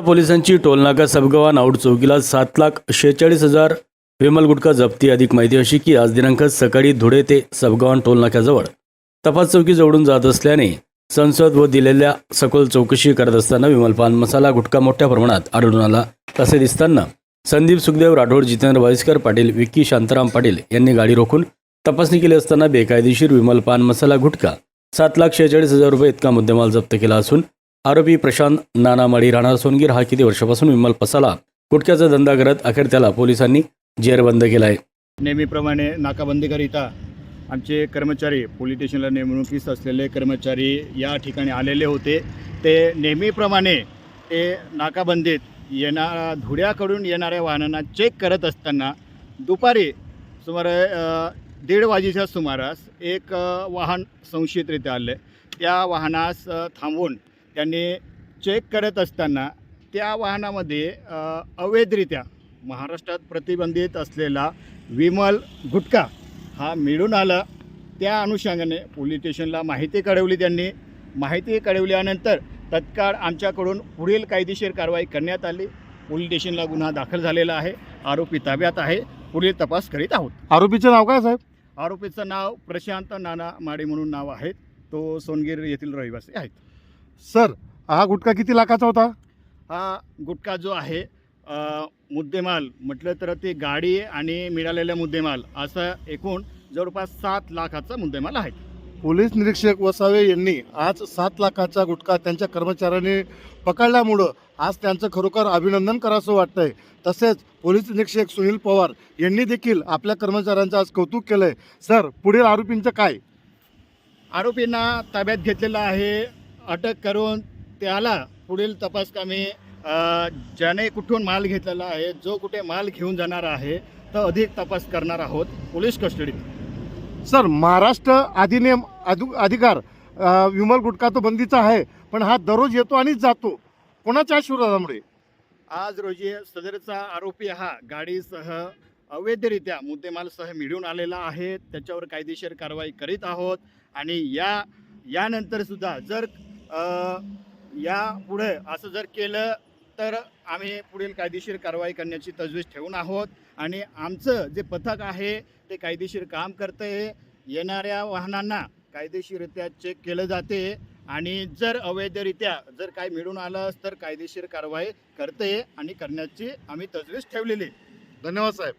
पोलिसांची टोलनाका सबगवान नाऊड चौकीला सात लाख शेहेचाळीस हजार विमल गुटखा जप्ती. अधिक माहिती अशी की आज दिनांक सकाळी धुळे ते सबगवान टोलनाक्याजवळ तपास चौकी जवळून जात असल्याने संसद व दिलेल्या सखोल चौकशी करत असताना विमल पान मसाला गुटखा मोठ्या प्रमाणात आढळून आला. तसे दिसताना संदीप सुखदेव राठोड जितेंद्र वाईसकर पाटील विक्की शांताराम पाटील यांनी गाडी रोखून तपासणी केली असताना बेकायदेशीर विमल पान मसाला गुटखा सात लाख शेहेचाळीस हजार रुपये इतका मुद्देमाल जप्त केला असून आरोपी प्रशांत नाना माळी राहणार सोनगीर हा किती वर्षापासून विमल पसाला? गुटख्याचा धंदा करत अखेर त्याला पोलिसांनी जेरबंद केला आहे नेहमीप्रमाणे नाकाबंदीकरिता आमचे कर्मचारी पोलीस स्टेशनला नेमणुकीस असलेले कर्मचारी या ठिकाणी आलेले होते. ते नेहमीप्रमाणे ते नाकाबंदीत येणाऱ्या धुड्याकडून येणाऱ्या वाहनांना चेक करत असताना दुपारी सुमारे दीड वाजेच्या सुमारास एक वाहन संशयितरित्या आले. त्या वाहनास थांबवून त्यांनी चेक करत असताना त्या वाहनामध्ये अवैधरित्या महाराष्ट्रात प्रतिबंधित असलेला विमल गुटखा हा मिळून आला. त्या अनुषंगाने पोलीस स्टेशनला माहिती कळवली त्यांनी. माहिती कळवल्यानंतर तत्काळ आमच्याकडून पुढील कायदेशीर कारवाई करण्यात आली. पोलीस स्टेशनला गुन्हा दाखल झालेला आहे. आरोपी ताब्यात आहे. पुढील तपास करीत आहोत. आरोपीचं नाव काय साहेब? आरोपीचं नाव प्रशांत नाना माडे म्हणून नाव आहे. तो सोनगीर येथील रहिवासी आहेत. सर हा गुटखा किती लाखाचा होता? हा गुटखा जो आहे अ, मुद्देमाल म्हटलं तर ते गाडी आणि मिळालेला मुद्देमाल असं एकूण जवळपास सात लाखाचा मुद्देमाल आहे. पोलीस निरीक्षक वसावे यांनी आज सात लाखाचा गुटखा त्यांच्या कर्मचाऱ्यांनी पकडल्यामुळं आज त्यांचं खरोखर अभिनंदन करावंसं वाटतंय. तसेच पोलीस निरीक्षक सुनील पवार यांनी देखील आपल्या कर्मचाऱ्यांचं आज कौतुक केलंय. सर पुढील आरोपींचं काय? आरोपींना ताब्यात घेतलेला आहे. अटक करून त्याला पुढील तपास कामी ज्याने कुठून माल घेतलेला आहे जो कुठे माल घेऊन जाणार आहे तर अधिक तपास करणार आहोत पोलीस कस्टडीत. सर महाराष्ट्र अधिनियम अधि अधिकार विमल गुटखा तो बंदीचा आहे पण हा दररोज येतो आणि जातो. कोणाच्या आशीर्वादामुळे? आज रोजी सदरचा आरोपी हा गाडीसह अवैधरित्या मुद्देमालसह मिळून आलेला आहे. त्याच्यावर कायदेशीर कारवाई करीत आहोत आणि या यानंतर सुद्धा जर या पुढे असं जर केलं तर आम्ही पुढील कायदेशीर कारवाई करण्याची तजवीज ठेवून आहोत. आणि आमचं जे पथक आहे ते कायदेशीर काम करते येणाऱ्या वाहनांना कायदेशीररित्या चेक केलं जाते. आणि जर अवैधरित्या जर काय मिळून आलं तर कायदेशीर कारवाई करते आणि करण्याची आम्ही तजवीज ठेवलेली धन्यवाद साहेब.